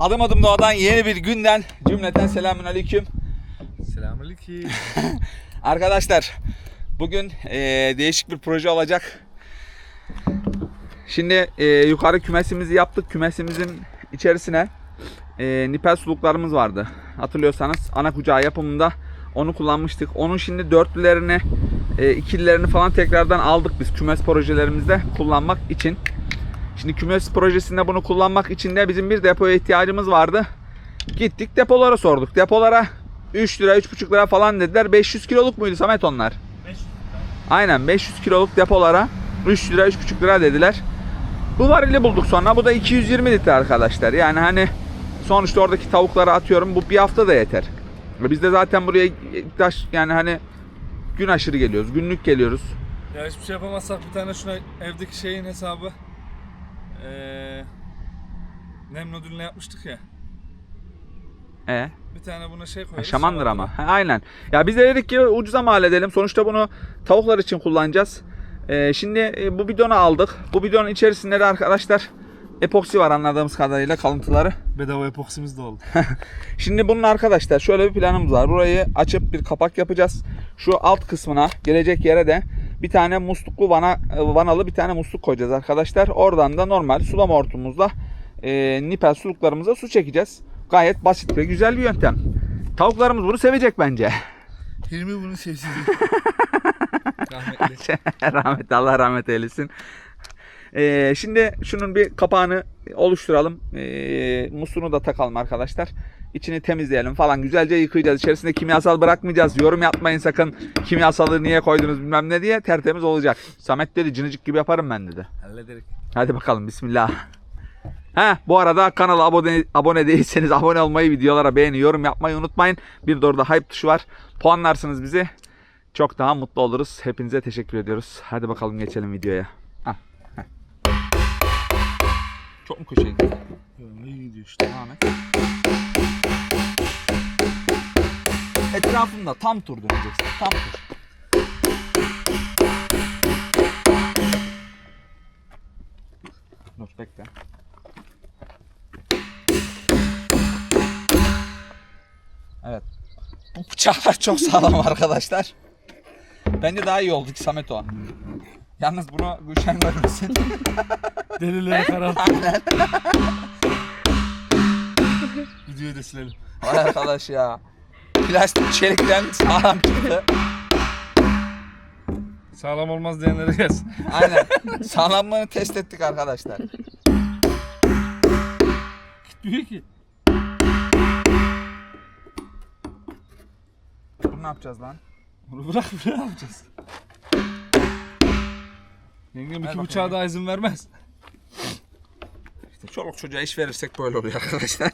Adım adım doğadan yeni bir günden cümleten selamün aleyküm. Selamünaleyküm. Arkadaşlar bugün eee, değişik bir proje olacak. Şimdi eee, yukarı kümesimizi yaptık. Kümesimizin içerisine eee, nipel suluklarımız vardı. Hatırlıyorsanız ana kucağı yapımında onu kullanmıştık. Onun şimdi dörtlülerini, eee, ikililerini falan tekrardan aldık biz kümes projelerimizde kullanmak için. Şimdi kümes projesinde bunu kullanmak için de bizim bir depoya ihtiyacımız vardı. Gittik depolara sorduk. Depolara 3 lira 3,5 lira falan dediler. 500 kiloluk muydu Samet onlar? 500 Aynen 500 kiloluk depolara 3 lira 3,5 lira dediler. Bu varili bulduk sonra. Bu da 220 litre arkadaşlar. Yani hani sonuçta oradaki tavukları atıyorum. Bu bir hafta da yeter. Ve Biz de zaten buraya taş yani hani gün aşırı geliyoruz. Günlük geliyoruz. Ya hiçbir şey yapamazsak bir tane şuna evdeki şeyin hesabı ee, nem nodülüne yapmıştık ya. E Bir tane buna şey koyarız. Şamandır ama. Ha, aynen. Ya biz de dedik ki ucuza mal edelim. Sonuçta bunu tavuklar için kullanacağız. Ee, şimdi e, bu bidonu aldık. Bu bidonun içerisinde de arkadaşlar epoksi var anladığımız kadarıyla kalıntıları. Bedava epoksimiz de oldu. Şimdi bunun arkadaşlar şöyle bir planımız var. Burayı açıp bir kapak yapacağız. Şu alt kısmına gelecek yere de bir tane musluklu vana, vanalı bir tane musluk koyacağız arkadaşlar. Oradan da normal sulama hortumumuzla e, nipel suluklarımıza su çekeceğiz. Gayet basit ve güzel bir yöntem. Tavuklarımız bunu sevecek bence. Hilmi bunu sevsin. Rahmetli. rahmet Allah rahmet eylesin. Ee, şimdi şunun bir kapağını oluşturalım. Ee, musluğunu da takalım arkadaşlar. İçini temizleyelim falan. Güzelce yıkayacağız. İçerisinde kimyasal bırakmayacağız. Yorum yapmayın sakın. Kimyasalı niye koydunuz bilmem ne diye. Tertemiz olacak. Samet dedi cinicik gibi yaparım ben dedi. Hallederik. Hadi bakalım bismillah. Ha bu arada kanala abone, abone değilseniz abone olmayı, videolara beğeni, yorum yapmayı unutmayın. Bir de orada hype tuşu var. Puanlarsınız bizi. Çok daha mutlu oluruz. Hepinize teşekkür ediyoruz. Hadi bakalım geçelim videoya. Ha, ha. Çok mu köşeye gitti? İyi gidiyor işte. Devam et. Etrafında tam tur döneceksin. Tam tur. Dur bekle. Evet. Bu bıçaklar çok sağlam arkadaşlar. Bence daha iyi oldu ki Samet o. Yalnız bunu Gülşen görmesin. Delileri kararttı. Videoyu da silelim. Vay arkadaş ya. Plastik çelikten sağlam çıktı. Sağlam olmaz diyenlere gelsin. Aynen. Sağlamlığını test ettik arkadaşlar. Büyük ki. Bunu ne yapacağız lan? Bunu bırak ne yapacağız? Yengem iki bıçağa daha izin vermez. İşte çoluk çocuğa iş verirsek böyle oluyor arkadaşlar.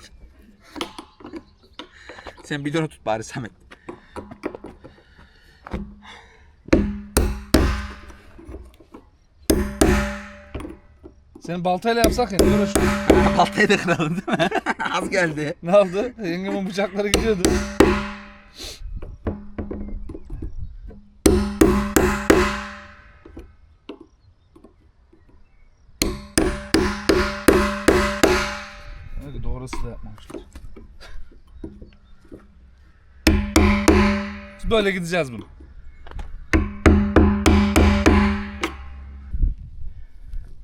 Sen bidonu tut bari Samet. Seni baltayla yapsak ya. Dur şu. Baltayı da kıralım değil mi? Az geldi. Ne oldu? Yengemin bıçakları gidiyordu. Böyle gideceğiz bunu.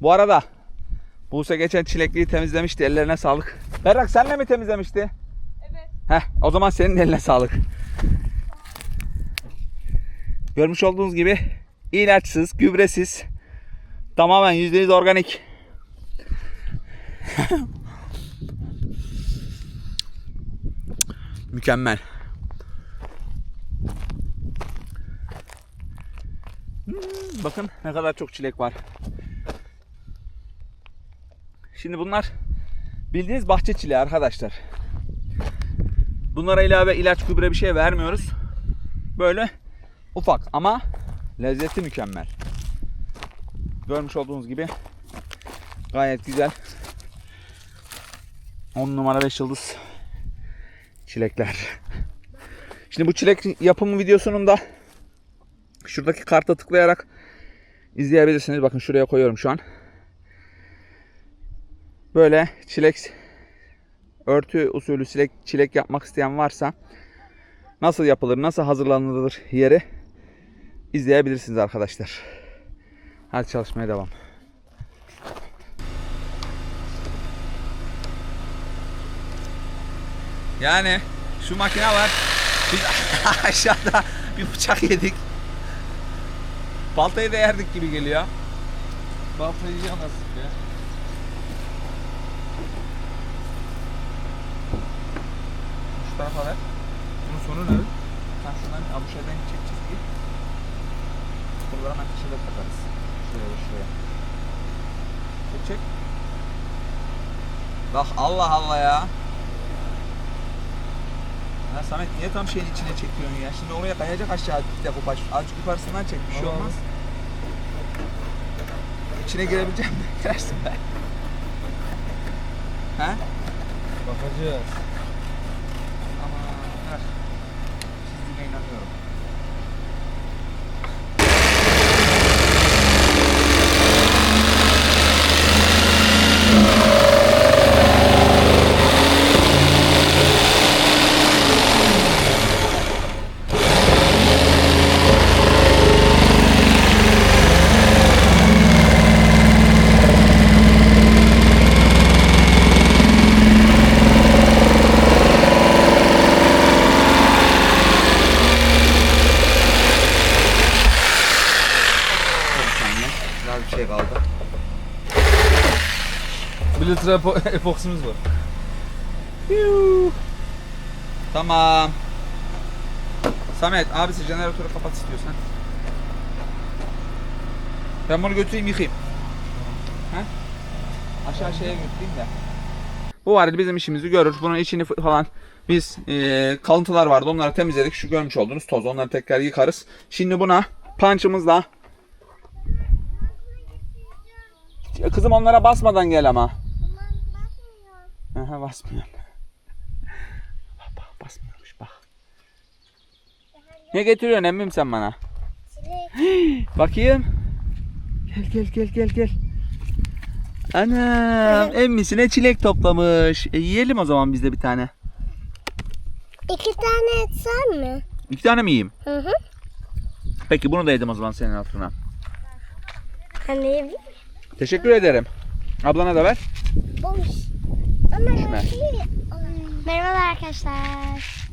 Bu arada Buse geçen çilekliği temizlemişti. Ellerine sağlık. Berrak senle mi temizlemişti? Evet. Heh, o zaman senin eline sağlık. Görmüş olduğunuz gibi ilaçsız, gübresiz, tamamen %100 organik. Mükemmel. Bakın ne kadar çok çilek var. Şimdi bunlar bildiğiniz bahçe çileği arkadaşlar. Bunlara ilave ilaç gübre bir şey vermiyoruz. Böyle ufak ama lezzeti mükemmel. Görmüş olduğunuz gibi gayet güzel. 10 numara 5 yıldız çilekler. Şimdi bu çilek yapımı videosunun da şuradaki karta tıklayarak izleyebilirsiniz. Bakın şuraya koyuyorum şu an. Böyle çilek örtü usulü çilek, çilek yapmak isteyen varsa nasıl yapılır, nasıl hazırlanılır yeri izleyebilirsiniz arkadaşlar. Hadi çalışmaya devam. Yani şu makine var. Biz aşağıda bir bıçak yedik. Baltayı da yerdik gibi geliyor. Baltayı yanasın ya. Şu tarafa ver. Bunun sonu ne? Ha şuradan ya bu şeyden çek çizgiyi. Buralara hemen köşede takarız. Şuraya ve şuraya. Çek çek. Bak Allah Allah ya. Ya Samet niye tam şeyin içine çekiyorsun ya? Şimdi oraya kayacak aşağı defa baş. Azıcık yukarısından çek bir şey Tamam. olmaz. İçine girebileceğim mi? Girersin be. He? Bakacağız. Ama ver. Çizdiğine inanıyorum. 1 litre epo epoksimiz var. tamam. Samet abisi jeneratörü kapat istiyorsan. Ben bunu götüreyim yıkayayım. Ha? Aşağı şeye götüreyim de. Bu var bizim işimizi görür. Bunun içini falan biz e, kalıntılar vardı onları temizledik. Şu görmüş olduğunuz toz onları tekrar yıkarız. Şimdi buna punchımızla Kızım onlara basmadan gel ama. Aha basmıyor. Bak bak basmıyormuş bak. Ne getiriyorsun emmim sen bana? Bakayım. Gel gel gel gel gel. Anam emmisine çilek toplamış. E, yiyelim o zaman biz de bir tane. İki tane et sen mi? İki tane mi yiyeyim? Hı hı. Peki bunu da yedim o zaman senin hatırına. Hani Teşekkür ederim. Ablana da ver. boş. Düşme. Merhabalar arkadaşlar.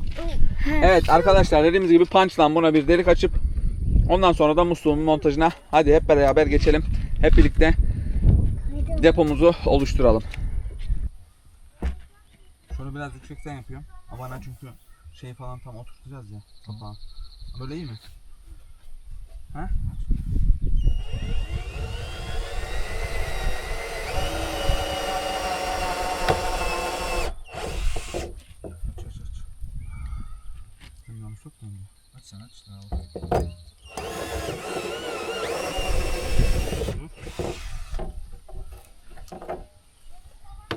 Evet arkadaşlar dediğimiz gibi punch'la buna bir delik açıp ondan sonra da musluğun montajına hadi hep beraber geçelim. Hep birlikte depomuzu oluşturalım. Şöyle biraz yüksekten yapıyorum. Ama çünkü şey falan tam oturtacağız ya kapağı. Böyle iyi mi? Ha? Aç aç aç. Mı? Aç sen aç. Tamam.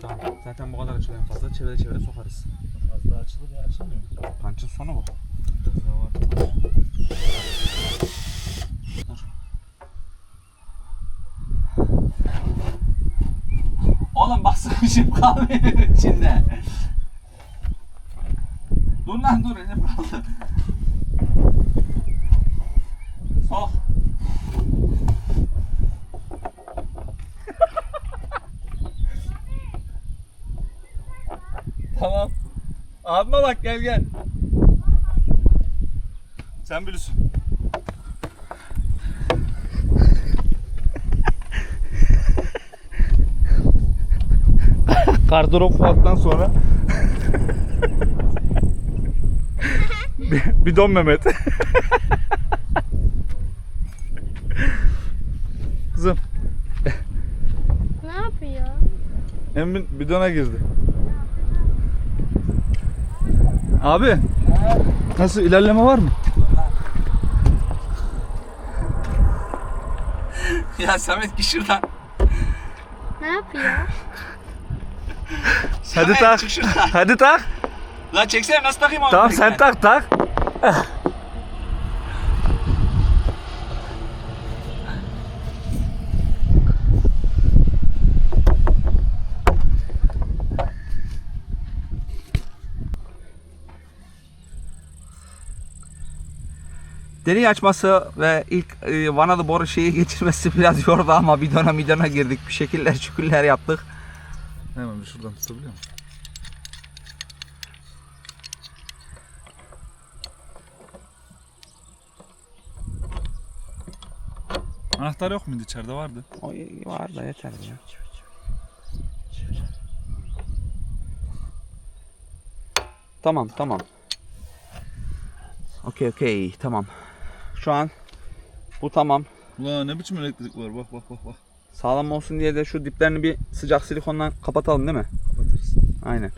Tamam. Zaten bu kadar açılıyor en fazla. Çevire çevire sokarız. Az daha açılır ya açılmıyor. Punch'ın sonu bu. Biraz daha var. Dur. Oğlum bak sıkışıp kalmıyor içinde. Dur lan dur elim kaldı. Sok. Tamam. Abime bak gel gel. Sen bilirsin. Kardorop Fuat'tan sonra Bir- Bidon Mehmet. Kızım, Ne yapıyor? Emin bidona girdi. Abi, nasıl ilerleme var mı? Ya Samet ki şuradan. Ne yapıyor? Hadi Samet, tak. çık şuradan. Hadi tak. Lan çeksene nasıl takayım onu? Tamam sen tak tak. Delik açması ve ilk e, vanalı boru şeyi geçirmesi biraz yordu ama bidona bidona girdik. Bir şekiller şükürler yaptık. Hemen bir şuradan tutabiliyor musun? Anahtar yok muydu içeride vardı? O var da yeter ya. Tamam tamam. Okey okey tamam. Şu an bu tamam. Ulan ne biçim elektrik var bak bak bak bak. Sağlam olsun diye de şu diplerini bir sıcak silikondan kapatalım değil mi? Kapatırız. Aynen.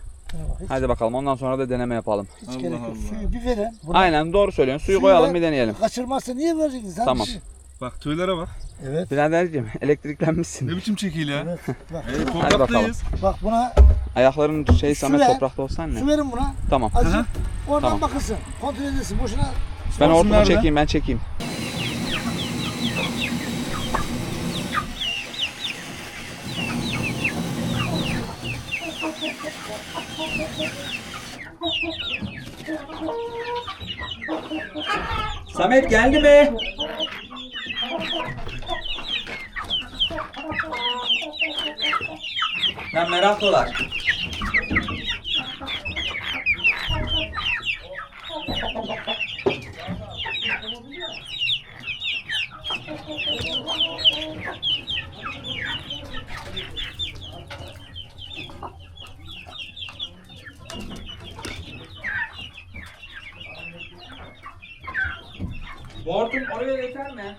Hiç, Hadi bakalım ondan sonra da deneme yapalım. hiç Allah gerek yok. Allah. Suyu bir verin. Buna Aynen doğru söylüyorsun. Suyu Suyu koyalım ver. bir deneyelim. Kaçırmazsa niye vereceksin? Sen Tamam. şey- Bak tüylere bak. Evet. Biraderciğim elektriklenmişsin. Ne biçim çekil ya. Evet. Bak, buna- topraktayız. bak buna Ayakların şey Samet ver. toprakta olsan su ne? verin buna. Tamam. Azıcık. Oradan Tamam. bakılsın. Kontrol edilsin. Boşuna Ben hortumu nerede? çekeyim ben çekeyim. Samet geldi mi? Ben meraklılar. Bu hortum oraya yeter mi?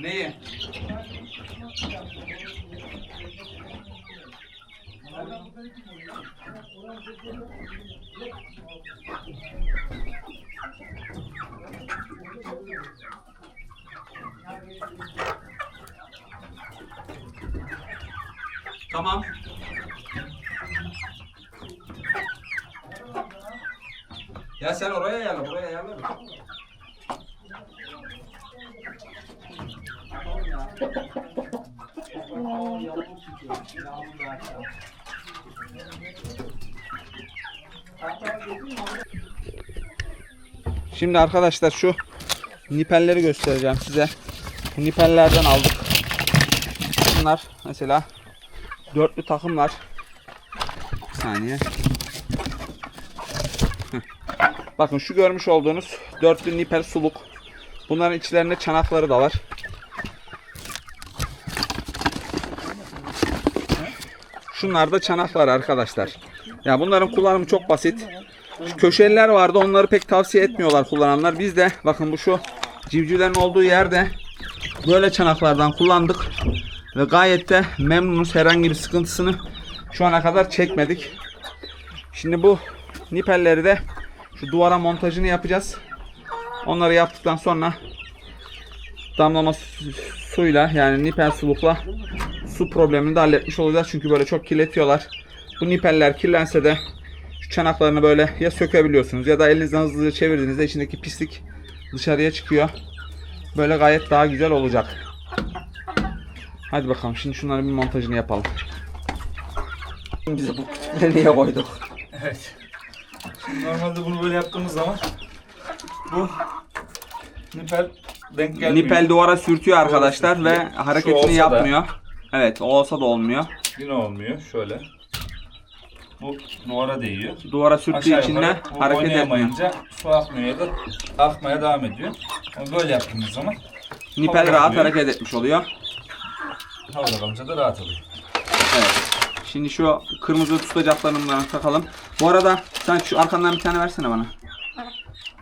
Neyi? Tamam. Ya sen oraya ayarla, buraya ayarla. Şimdi arkadaşlar şu nipelleri göstereceğim size. Bu nipellerden aldık. Bunlar mesela dörtlü takımlar. Bir saniye. Bakın şu görmüş olduğunuz dörtlü nipel suluk. Bunların içlerinde çanakları da var. Şunlar da çanaklar arkadaşlar. Ya bunların kullanımı çok basit. Şu köşeliler vardı onları pek tavsiye etmiyorlar kullananlar. Biz de bakın bu şu civcivlerin olduğu yerde böyle çanaklardan kullandık. Ve gayet de memnunuz. Herhangi bir sıkıntısını şu ana kadar çekmedik. Şimdi bu nipelleri de şu duvara montajını yapacağız. Onları yaptıktan sonra damlama su- suyla yani nipel sulukla su problemini de halletmiş olacağız. Çünkü böyle çok kirletiyorlar. Bu nipeller kirlense de şu çanaklarını böyle ya sökebiliyorsunuz ya da elinizden hızlıca çevirdiğinizde içindeki pislik dışarıya çıkıyor. Böyle gayet daha güzel olacak. Hadi bakalım şimdi şunların bir montajını yapalım. Biz bu kütükleri niye koyduk? Evet. Şimdi normalde bunu böyle yaptığımız zaman bu nipel denk gelmiyor. Nipel duvara sürtüyor arkadaşlar ve sürtüyor. Şu hareketini olsa da- yapmıyor. Evet o olsa da olmuyor. Yine olmuyor. Şöyle. Bu duvara değiyor. Duvara sürttüğü Aşağı için de yukarı bu hareket etmiyor. oynayamayınca su akmıyor ya da akmaya devam ediyor. Ama böyle yaptığımız zaman Nipel rahat kalıyor. hareket etmiş oluyor. havada kalınca da rahat oluyor. Evet. Şimdi şu kırmızı tutacaklarından takalım. Bu arada sen şu arkandan bir tane versene bana.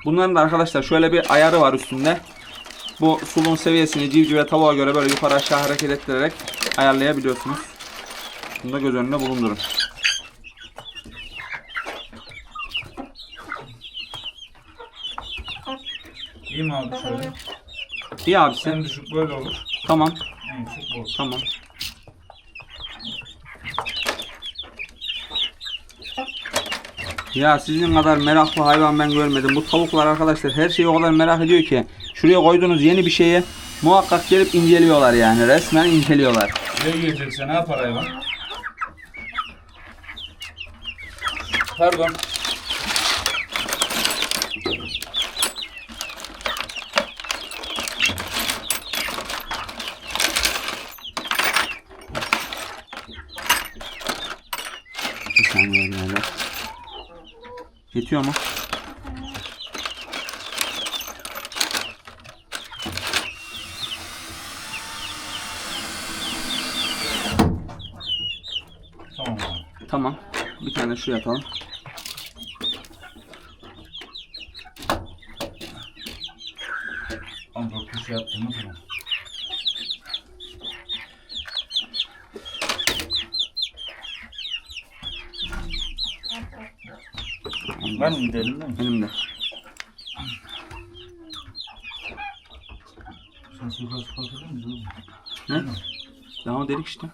Bunların da arkadaşlar şöyle bir ayarı var üstünde. Bu suluğun seviyesini civcive tavuğa göre böyle yukarı aşağı hareket ettirerek ayarlayabiliyorsunuz. Bunu da göz önünde bulundurun. İyi mi abi şöyle? İyi abisi. En düşük böyle olur. Tamam. En yüksek bu olur. Tamam. Ya sizin kadar meraklı hayvan ben görmedim. Bu tavuklar arkadaşlar her şeyi o kadar merak ediyor ki. Şuraya koyduğunuz yeni bir şeye muhakkak gelip inceliyorlar yani. Resmen inceliyorlar. Şuraya girecekse ne yapar hayvan? Pardon. Bir saniye beyler. Yetiyor mu? Tamam. Tamam. Bir tane şu yapalım. Amca kuş yaptın mı tamam. Ben mi gidelim değil mi? Benim de. Sen suikast kalkabilir miyiz Ne? Ya o delik işte.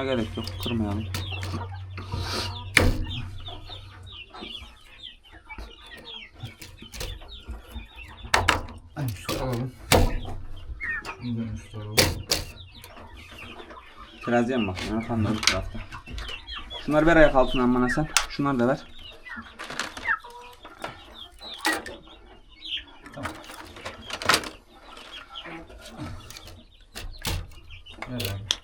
Çok sıkmana gerek yok. Kırmayalım. Ay su alalım. Buradan su alalım. Teraziye mi bakıyorsun? Efendim öbür tarafta. Şunları ver ayak altından bana sen. Şunları da. Ver abi.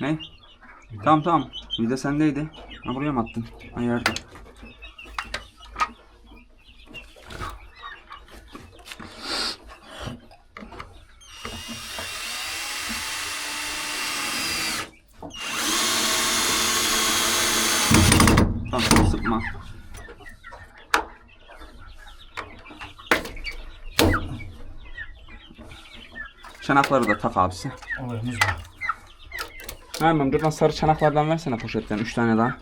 Ne? Tamam tamam. Bir de sendeydi. Ha buraya mı attın? Ha yerde. Tamam sıkma. Çanakları da tak abisi. Olayımız bu. Hemen buradan sarı çanaklardan versene poşetten 3 tane daha.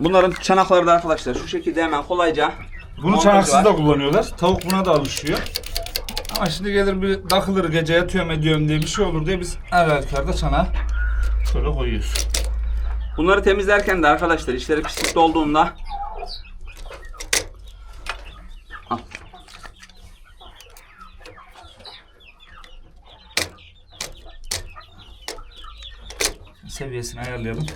Bunların çanakları da arkadaşlar şu şekilde hemen kolayca Bunu montajı çanaksız var. da kullanıyorlar. Tavuk buna da alışıyor. Ama şimdi gelir bir takılır gece yatıyorum ediyorum diye bir şey olur diye biz evvelkarda çanağı şöyle koyuyoruz. Bunları temizlerken de arkadaşlar işleri pislikte olduğunda Seviyesini ayarlayalım.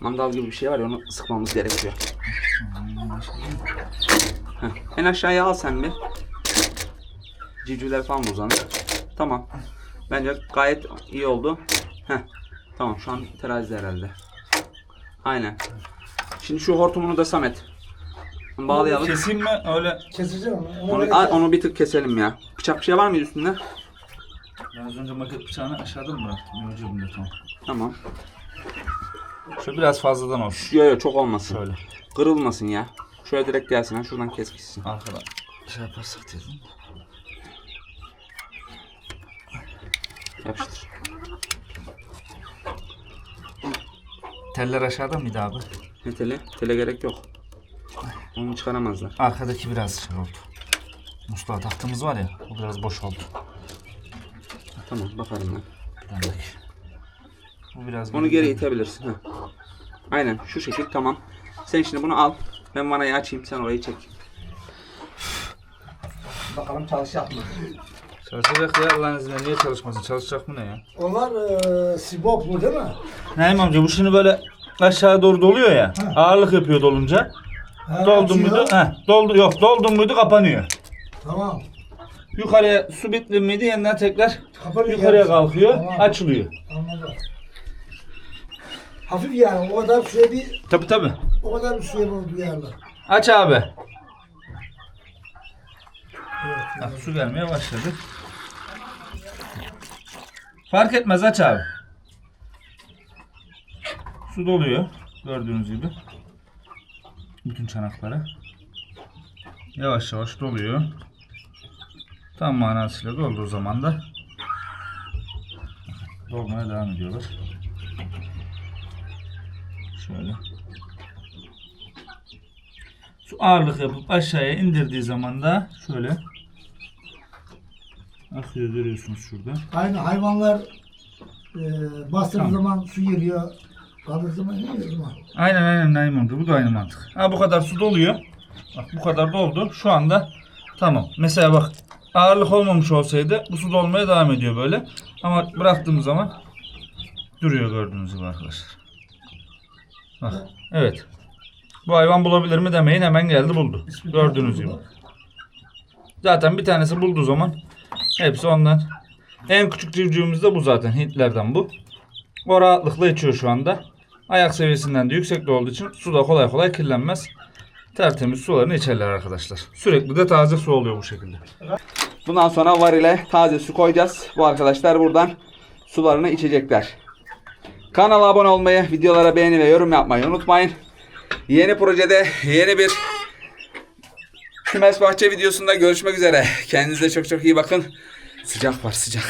Mandal gibi bir şey var ya onu sıkmamız gerekiyor. Heh, En aşağıya al sen bir. Civcivler falan uzanır. Tamam. Bence gayet iyi oldu. Heh. Tamam şu an terazide herhalde. Aynen. Şimdi şu hortumunu da Samet. Bağlayalım. Keseyim mi? Öyle. Keseceğim onu. Onu, Onu, bir tık keselim ya. Bıçak bir şey var mıydı üstünde? Az önce maket bıçağını aşağıda mı bıraktım? Yok cebimde tamam. Tamam. Şu biraz fazladan olsun. Yok yok çok olmasın. Şöyle. Kırılmasın ya. Şöyle direkt gelsin ha. Şuradan kes gitsin. Arkadan şey yaparsak dedim. Yapıştır. Teller aşağıda mıydı abi? Ne tele? Tele gerek yok. Onu çıkaramazlar. Arkadaki biraz şey oldu. Musluğa taktığımız var ya, o biraz boş oldu. Tamam bakarım ben. Bendeki. Bu biraz Onu geri itebilirsin. Ha. Aynen şu şekil tamam. Sen şimdi bunu al. Ben vanayı açayım sen orayı çek. Bakalım çalışacak mı? Çalışacak ya Allah'ın izniyle niye çalışmasın? Çalışacak mı ne ya? Onlar e, siboplu değil mi? Naim amca bu şimdi böyle aşağı doğru doluyor ya. Ağırlık yapıyor dolunca. Ha, Doldun açıyor. muydu? Heh, doldu yok doldun muydu kapanıyor. Tamam. Yukarıya su bitti miydi yeniden tekrar Kapanıyor yukarıya yarısı. kalkıyor, Tamam. açılıyor. Anladım. Hafif yani o kadar suya bir Tabi tabi. o kadar bir suya bir duyarlı. Aç abi. Evet. Bak su gelmeye başladı. Fark etmez aç abi. Su doluyor. Gördüğünüz gibi. Bütün çanaklara. Yavaş yavaş doluyor. Tam manasıyla dolduğu zaman da dolmaya devam ediyorlar. Şöyle. Su ağırlık yapıp aşağıya indirdiği zaman da şöyle akıyor görüyorsunuz şurada. Aynı hayvanlar e, bastırdığı Tamam. zaman su geliyor. Kaldığı zaman ne zaman? Aynen aynen Naim amca bu da aynı mantık. Ha bu kadar su doluyor. Bak bu kadar doldu. Şu anda tamam. Mesela bak ağırlık olmamış olsaydı bu su dolmaya devam ediyor böyle. Ama bıraktığımız zaman duruyor gördüğünüz gibi arkadaşlar. Bak evet. Bu hayvan bulabilir mi demeyin hemen geldi buldu. Gördüğünüz gibi. Zaten bir tanesi bulduğu zaman hepsi ondan. En küçük civcivimiz de bu zaten. Hintlerden bu. O rahatlıkla içiyor şu anda. Ayak seviyesinden de yüksekte olduğu için su da kolay kolay kirlenmez. Tertemiz sularını içerler arkadaşlar. Sürekli de taze su oluyor bu şekilde. Bundan sonra var ile taze su koyacağız. Bu arkadaşlar buradan sularını içecekler. Kanala abone olmayı, videolara beğeni ve yorum yapmayı unutmayın. Yeni projede yeni bir kümes bahçe videosunda görüşmek üzere. Kendinize çok çok iyi bakın. Sıcak var sıcak.